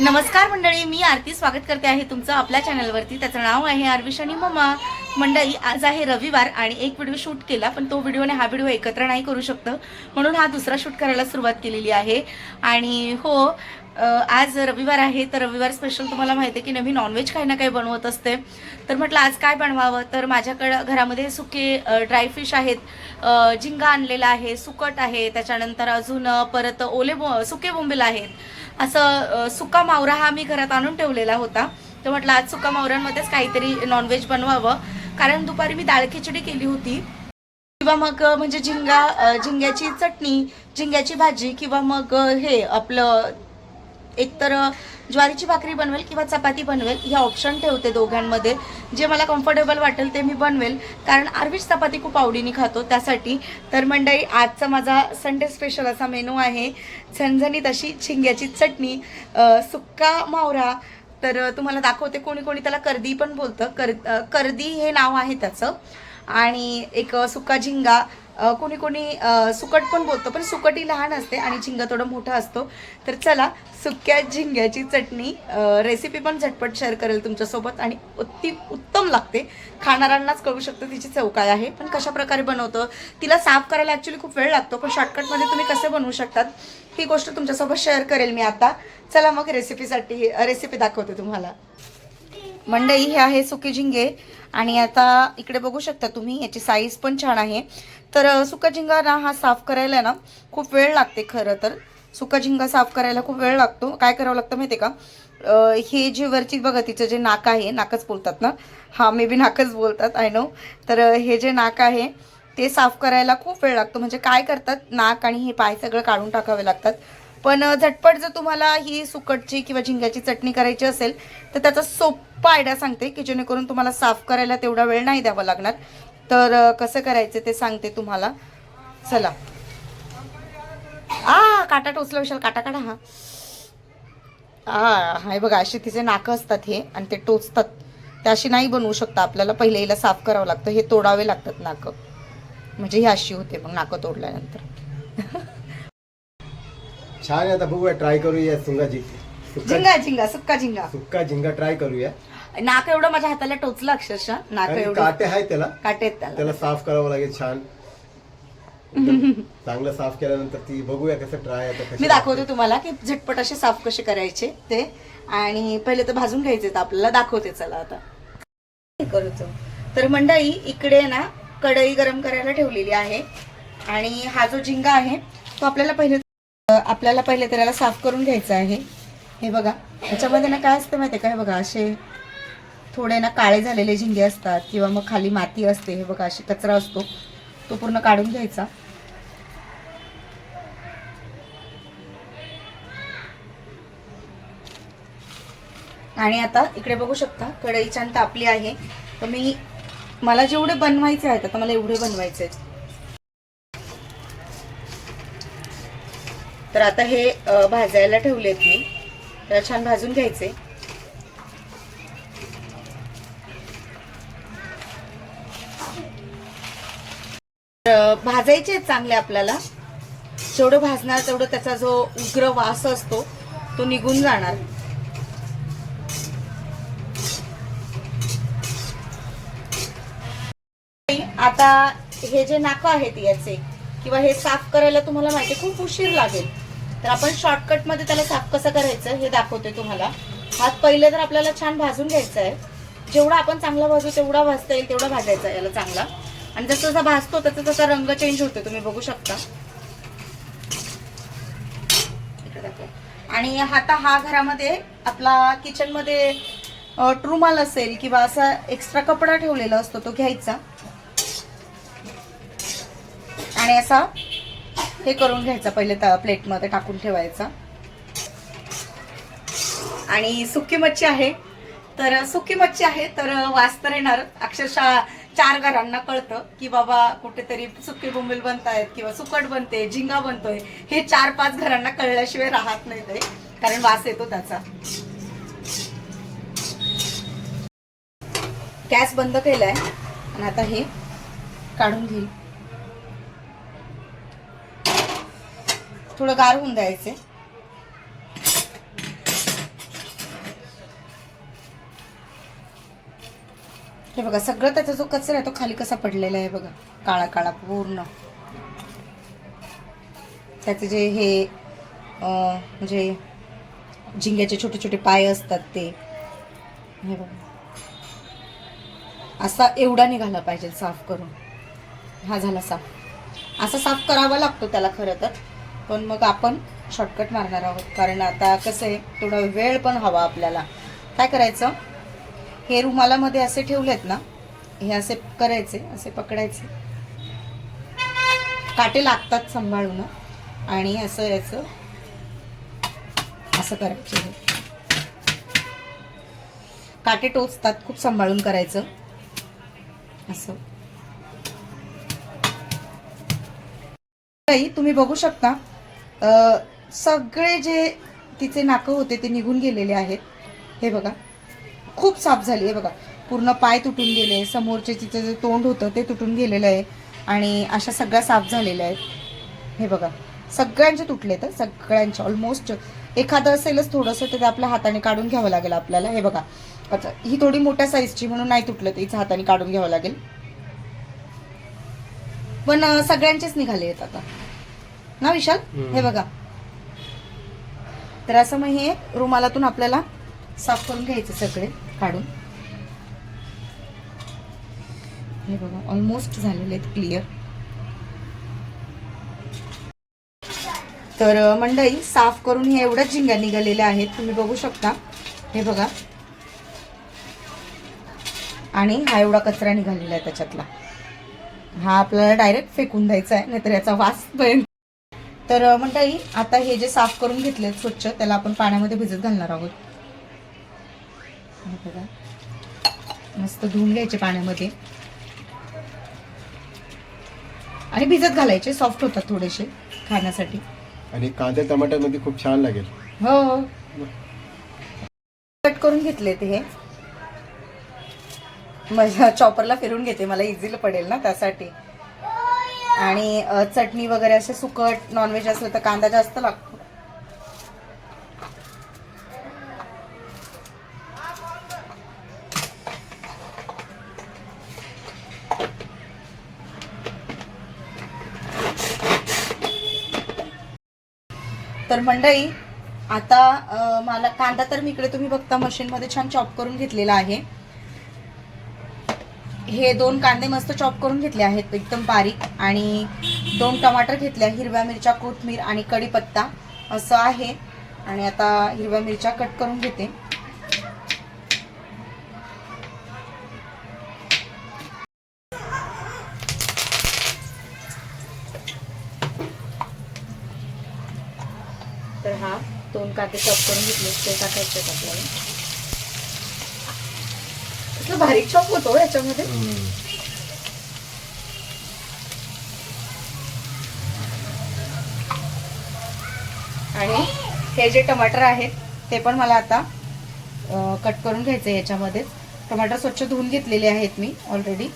नमस्कार मंडळी मी आरती स्वागत करते आहे तुमचं आपल्या चॅनलवरती. त्याचं नाव आहे आरविश आणि ममा. मंडळी आज आहे रविवार आणि एक व्हिडिओ शूट केला पण तो व्हिडिओ आणि हा व्हिडिओ एकत्र नाही करू शकतं. म्हणून हा दुसरा शूट करायला सुरुवात केलेली आहे. आणि हो आज रविवार आहे तर रविवार स्पेशल तुम्हाला माहिती आहे की नवीन नॉनव्हेज काही ना काही बनवत असते. तर म्हटलं आज काय बनवावं? तर माझ्याकडं घरामध्ये सुके ड्रायफिश आहेत. झिंगा आणलेला आहे सुकट आहे. त्याच्यानंतर अजून परत ओले बो सुके बोंबील आहेत. असं सुका मावरा हा मी घरात आणून ठेवलेला होता. तर म्हटलं आज सुका मावऱ्यांमध्येच काहीतरी नॉनव्हेज बनवावं. कारण दुपारी मी डाळ खिचडी केली होती. किंवा मग म्हणजे झिंगा झिंग्याची चटणी झिंग्याची भाजी किंवा मग हे आपलं एकतर ज्वारीची भाकरी बनवेल किंवा चपाती बनवेल ह्या ऑप्शन ठेवते दोघांमध्ये. जे मला कम्फर्टेबल वाटेल ते मी बनवेल. कारण आरवीच चपाती खूप आवडीने खातो त्यासाठी. तर मंडळी आजचा माझा संडे स्पेशल असा मेनू आहे. झणझणीत अशी झिंग्याची चटणी सुक्का मावरा. तर तुम्हाला दाखवते कोणी कोणी त्याला कर्दी पण बोलतं. कर कर्दी हे नाव आहे त्याचं. आणि एक सुका झिंगा. कोणी कोणी सुकट पण बोलतो पण सुकटी लहान असते आणि झिंगा थोडा मोठा असतो. तर चला सुक्या झिंग्याची चटणी रेसिपी पण झटपट शेअर करेल तुमच्यासोबत आणि अति उत्तम लागते. खाणाऱ्यांनाच कळू शकतं तिची चव काय आहे पण कशा प्रकारे बनवतं तिला साफ करायला ॲक्च्युली खूप वेळ लागतो पण शॉर्टकटमध्ये तुम्ही कसे बनवू शकतात ही गोष्ट तुमच्यासोबत शेअर करेल मी आता. चला मग रेसिपीसाठी रेसिपी दाखवते तुम्हाला. मंडई हे आहे सुके झिंगे. आणि आता इकडे बघू शकता तुम्ही याची साईज पण छान आहे. तर सुका झिंगा ना हा साफ करायला ना खूप वेळ लागते खरं तर. सुका झिंगा साफ करायला खूप वेळ लागतो. काय करावं लागतं माहिती आहे का हे जे वरची बघा तिचं जे नाक आहे नाकच बोलतात ना? हा मे बी नाकच बोलतात आय नो तर हे जे नाक आहे ते साफ करायला खूप वेळ लागतो. म्हणजे काय करतात? नाक आणि हे पाय सगळं काढून टाकावे लागतात. पण झटपट जर तुम्हाला ही सुकटची किंवा झिंग्याची चटणी करायची असेल तर त्याचा सोप्पा आयडिया सांगते की जेणेकरून तुम्हाला साफ करायला तेवढा वेळ नाही द्यावा लागणार. तर कसं करायचं ते सांगते तुम्हाला. चला. आ काटा टोचला विशाल काटा काढा हा. हा हे बघा अशी तिचे नाकं असतात हे आणि ते टोचतात. ते अशी नाही बनवू शकता आपल्याला पहिले हिला साफ करावं लागतं हे तोडावे लागतात नाकं. म्हणजे ही अशी होते मग नाकं तोडल्यानंतर. छान आहे. आता बघूया ट्राय करूया सुंगा झि सुक्का झिंगा झिंगा सुक्का झिंगा. सुक्का झिंगा ट्राय करूया. नाक एवढं माझ्या हाताला टोचलं अक्षरशः. नाक एवढं काटे आहे त्याला. काटे आहेत त्याला. त्याला साफ करावं लागेल छान. चांगलं साफ केल्यानंतर ती बघूया कसं ट्राय आता मी दाखवते तुम्हाला की झटपट असे साफ कसे करायचे ते. आणि पहिले तर भाजून घ्यायचे तर आपल्याला. दाखवते चला आता. हे करूच तर मंडळी इकडे ना कढई गरम करायला ठेवलेली आहे. आणि हा जो झिंगा आहे तो आपल्याला पहिले आपल्याला पहिले त्याला साफ करून घ्यायचं आहे. हे बघा याच्यामध्ये ना काय असतं माहिती आहे का? हे बघा असे थोडे ना काळे झालेले झिंगे असतात किंवा मग खाली माती असते. हे बघा अशी कचरा असतो. तो पूर्ण काढून घ्यायचा. आणि आता इकडे बघू शकता कढई छान तापली आहे. तर मी मला जेवढे बनवायचे आहेत आता मला एवढे बनवायचे आहेत. तर आता हे भाजायला ठेवलेत मी. त्याला छान भाजून घ्यायचे. भाजायचे आहेत चांगले आपल्याला. जेवढं भाजणार तेवढं त्याचा जो उग्र वास असतो तो निघून जाणार. आता हे जे नाकं आहेत याचे किंवा हे साफ करायला तुम्हाला माहिती खूप उशीर लागेल. तर आपण शॉर्टकटमध्ये त्याला साफ कसं करायचं हे दाखवते तुम्हाला. हात पहिले तर आपल्याला छान भाजून घ्यायचा आहे. जेवढा आपण चांगला भाजू तेवढा भाजता येईल तेवढा भाजायचा याला चांगला. आणि जसं जसा भाजतो तसं तसा रंग चेंज होतो तुम्ही बघू शकता. आणि आता हा घरामध्ये आपला किचनमध्ये ट्रुमाल असेल किंवा असा एक्स्ट्रा कपडा ठेवलेला असतो तो घ्यायचा. आणि असा हे करून घ्यायचा पहिले त्या प्लेटमध्ये टाकून ठेवायचा. आणि सुकी मच्छी आहे. तर सुकी मच्छी आहे तर वास तर येणार. अक्षरशः चार घरांना कळतं की बाबा कुठेतरी सुके बोंबील बनतायत किंवा सुकट बनते झिंगा बनतोय. हे चार पाच घरांना कळल्याशिवाय राहत नाही ते कारण वास येतो त्याचा. गॅस बंद केलाय. आणि आता हे काढून घेईल. थोडं गार होऊन द्यायचे. हे बघा सगळं त्याचा जो कचरा आहे तो खाली कसा पडलेला आहे बघा काळा काळा पूर्ण. त्याचे जे हे म्हणजे झिंग्याचे छोटे छोटे पाय असतात ते. हे बघा. असा एवढा निघाला पाहिजे साफ करून. हा झाला साफ. असा साफ करावा लागतो त्याला खरं तर. पण मग आपण शॉर्टकट मारणार आहोत. कारण आता कसं आहे थोडा वेळ पण हवा आपल्याला. काय करायचं? हे रुमालामध्ये असे ठेवलेत ना हे असे करायचे असे पकडायचे. काटे लागतात सांभाळून आणि असं याचं असं करायचं. काटे टोचतात खूप सांभाळून करायचं. असं. तुम्ही बघू शकता सगळे जे तिचे नाकं होते ते निघून गेलेले आहेत. हे बघा. खूप साफ झाली. आहे बघा. पूर्ण पाय तुटून गेले. समोरचे तिचं जे तोंड होतं ते तुटून गेलेलं आहे आणि अशा सगळ्या साफ झालेल्या आहेत. हे बघा. सगळ्यांचे तुटले तर सगळ्यांचे. ऑलमोस्ट एखादं असेलच थोडंसं ते आपल्या हाताने काढून घ्यावं लागेल आपल्याला. हे बघा. अच्छा ही थोडी मोठ्या साईजची म्हणून नाही तुटलं तर हिचं हाताने काढून घ्यावं लागेल. पण सगळ्यांचेच निघाले आहेत आता. ना विशाल? हम्म. हे बघा. तर असं मग हे रुमालातून आपल्याला साफ करून घ्यायचे सगळे काढून. हे बघा ऑलमोस्ट झालेले आहेत क्लिअर तर अं, मंडळी साफ करून हे एवढ्याच झिंग्या निघालेल्या आहेत तुम्ही बघू शकता. हे बघा. आणि हा एवढा कचरा निघालेला आहे त्याच्यातला. हा आपल्याला डायरेक्ट फेकून द्यायचा आहे नाहीतर याचा वास भयंकर तर मंडळी आता हे जे साफ करून घेतले स्वच्छ त्याला आपण पाण्यामध्ये भिजत घालणार आहोत. हे बघा. मस्त धुवून घ्यायचे पाण्यामध्ये. आणि भिजत घालायचे सॉफ्ट होतात थोडेसे खाण्यासाठी. आणि कांदा टमाटरमध्ये खूप छान लागेल. हो कट करून घेतले ते हे. माझ्या चॉपरला फिरून घेते मला इझीला पडेल ना त्यासाठी. आणि चटणी वगैरे असे सुकट नॉनव्हेज असलं तर कांदा जास्त लागतो. तर मंडळी आता मला कांदा तर मी इकडे तुम्ही बघता मशीनमध्ये छान चॉप करून घेतलेला आहे. हे दोन कांदे मस्त चॉप करून घेतले आहेत एकदम बारीक. आणि दोन टमाटर घेतल्या हिरव्या मिरच्या कोथमीर आणि कढीपत्ता. असं आहे. आणि आता हिरव्या मिरच्या कट करून घेते. तर हा दोन कांदे चॉप करून घेतले ते टाकायचे आपल्याला. कसलं बारीक चॉप होतो हो याच्यामध्ये. आणि हे जे टमाटर आहेत ते पण मला आता कट करून घ्यायचे याच्यामध्ये टमाटर स्वच्छ धुवून घेतलेले आहेत मी ऑलरेडी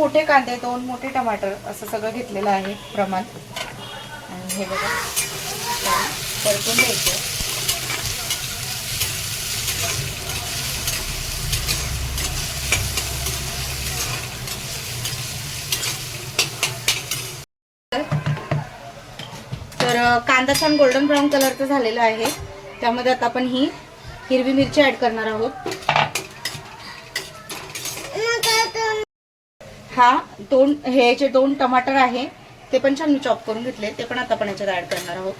मोठे कांदे दोन मोठे टमाटर असं सगळं घेतलेलं आहे प्रमाण. आणि हे बघा. परतून द्यायचं तर कांदा छान गोल्डन ब्राऊन कलरचा झालेला आहे. त्यामध्ये आता आपण ही हिरवी मिरची ऍड करणार आहोत. हा दोन हे जे दोन टमाटर आहे ते पण छान मी चॉप करून घेतले. ते पण आता आपण याच्यात ऍड करणार आहोत.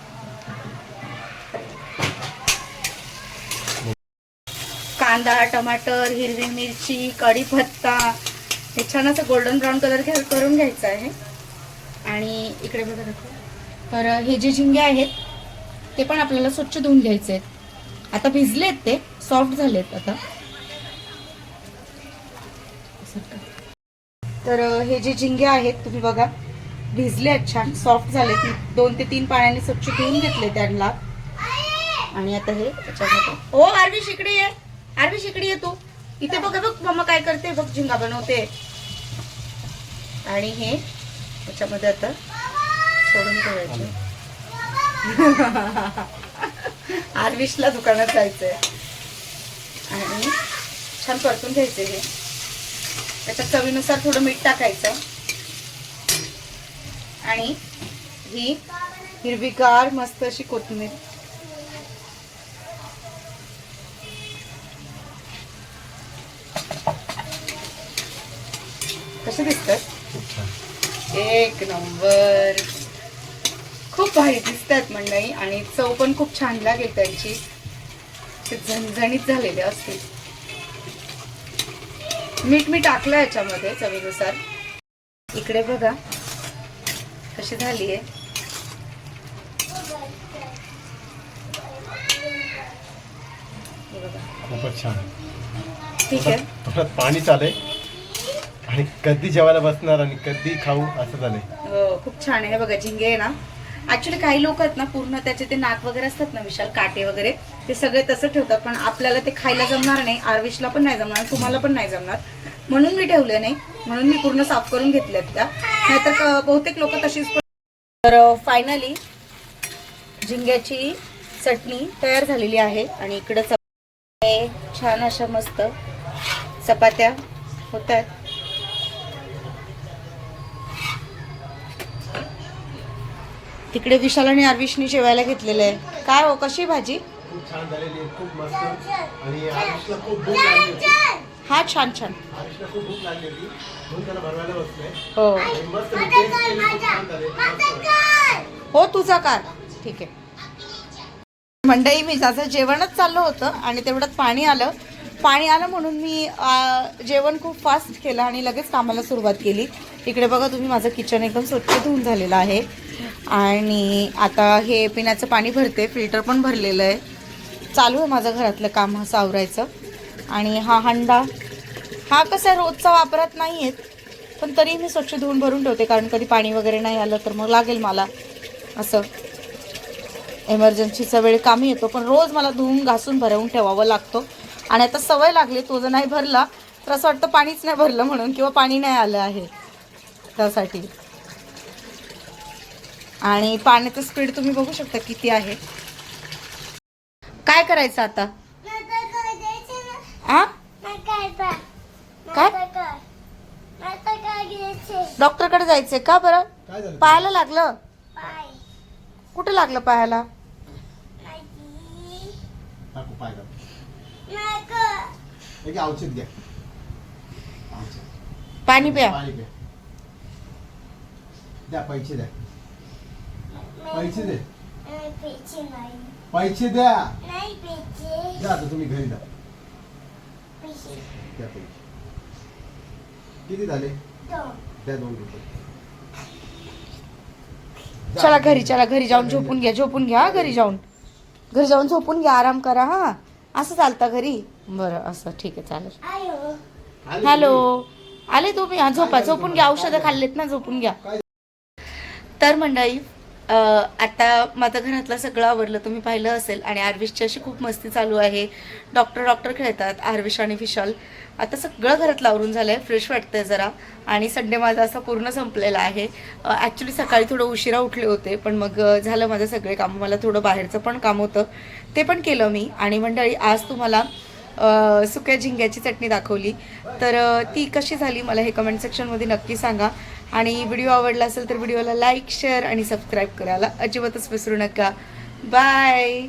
कांदा टमाटर हिरवी मिरची कढीपत्ता हे छान असं गोल्डन ब्राऊन कलर घ्या करून घ्यायचं आहे. आणि इकडे बघा तर हे जे झिंगे आहेत ते पण आपल्याला स्वच्छ धुवून घ्यायचे आहेत. आता भिजलेत ते सॉफ्ट झालेत आता. तर हे जे झिंगे आहेत तुम्ही बघा. भिजले आहेत छान सॉफ्ट झाले दोन ते तीन पाण्याने स्वच्छ धुवून घेतले त्यांना. आणि आता हे त्याच्यामध्ये ओ आरवी शिकडी ये आरवी शिकडी ये तू. इथे बघ बघ मम्मा काय करते. बघ झिंगा बनवते. आणि हे त्याच्यामध्ये आता सोडून ठेवायचे. आरविशला दुकानात जायचंय. आणि छान परतून घ्यायचे हे. त्याच्यात चवीनुसार थोडं मीठ टाकायचं. आणि ही हिरवीगार मस्त अशी कोथिंबीर. कसे दिसतात एक नंबर. खूप भारी दिसतात मंडळी आणि चव पण खूप छान लागेल त्यांची. ते झणझणीत झालेले असतील. मीठ मी टाकलं याच्यामध्ये चवीनुसार. इकडे बघा कशी झाली आहे. खूपच छान. ठीक आहे. परत पाणी चालय आणि कधी जेवायला बसणार आणि कधी खाऊ असं झालंय. हो खूप छान आहे. बघा झिंगे आहे ना. ऍक्च्युली काही लोक आहेत ना पूर्ण त्याचे ते नाक वगैरे असतात ना विशाल काटे वगैरे ते सगळे तसं ठेवतात पण आपल्याला ते खायला जमणार नाही आरविशला पण नाही जमणार तुम्हाला पण नाही जमणार. म्हणून मी ठेवले नाही म्हणून मी पूर्ण साफ करून घेतल्यात त्या. नाहीतर क- बहुतेक लोक तशीच पण तर फायनली झिंग्याची चटणी तयार झालेली आहे आणि इकडं चप- छान अशा मस्त चपात्या होत आहेत तिकडे विशाल आणि आरविशनी जेवायला घेतलेलं आहे. काय हो कशी भाजी? खूप छान झालेली आहे खूप मस्त. आणि आयुषला खूप भूक लागली होती. हा छान छान. आयुषला खूप भूक लागली होती. म्हणून त्याला भरवायला बसलोय हो. आणि मस्त मी टेस्ट केली खूप छान झाले. मस्त. हो तुझा कार. ठीक आहे. मंडई मी माझं जेवणच चाललं होतं आणि तेवढ्यात पाणी आलं. पाणी आलं म्हणून मी आ, जेवण खूप फास्ट केलं आणि लगेच कामाला सुरुवात केली. इकडे बघा तुम्ही माझं किचन एकदम स्वच्छ धुवून झालेलं आहे. आणि आता हे पिण्याचं पाणी भरते फिल्टर पण भरलेलं आहे. चालू आहे माझं घरातलं काम असं सावरायचं आणि हा हंडा हा कसा रोजचा वापरात नाही आहेत पण तरी मी स्वच्छ धुवून भरून ठेवते कारण कधी पाणी वगैरे नाही आलं तर मग लागेल मला असं. एमर्जन्सीचा वेळ कामी येतो पण रोज मला धुवून घासून भरवून ठेवावं लागतो. आणि आता सवय लागली तो जर नाही भरला तर असं वाटतं पाणीच नाही भरलं म्हणून किंवा पाणी नाही आलं आहे त्यासाठी. आणि पाण्याचं स्पीड तुम्ही बघू शकता किती आहे. काय करायचं आता? काय? डॉक्टरकडे जायचंय का बरं? काय झालं? पायाला लागलं? कुठे लागलं पायाला औषध पाणी प्या. पाणी प्या. द्या पैसे द्या. पैसे दे. पैसे द्या. द्या आता तुम्ही घरी द्या पैसे. किती झाले? द्या दोन रुपये. चला घरी चला घरी जाऊन झोपून घ्या झोपून घ्या हा, घरी जाऊन. घरी जाऊन झोपून घ्या आराम करा हा. असं चालतं घरी. बरं असं ठीक आहे चालेल. आले हॅलो. आले तुम्ही? हा झोपा झोपून घ्या. औषधं खाल्लेत ना झोपून घ्या? तर मंडळी आता माझं घरातलं सगळं आवरलं तुम्ही पाहिलं असेल. आणि आरविशची अशी खूप मस्ती चालू आहे. डॉक्टर डॉक्टर खेळतात आरविश आणि विशाल. आता सगळं घरातलं आवरून झालं आहे फ्रेश वाटतंय जरा. आणि संडे माझा असा पूर्ण संपलेला आहे. ॲक्च्युली सकाळी थोडं उशिरा उठले होते पण मग झालं माझं सगळे काम. मला थोडं बाहेरचं पण काम होतं. ते पण केलं मी. आणि मंडळी आज तुम्हाला सुक्या झिंग्याची चटणी दाखवली. तर ती कशी झाली मला हे कमेंट सेक्शनमध्ये नक्की सांगा. आणि व्हिडिओ आवडला असेल तर व्हिडिओला लाईक शेअर आणि सबस्क्राईब करायला अजिबातच विसरू नका. बाय!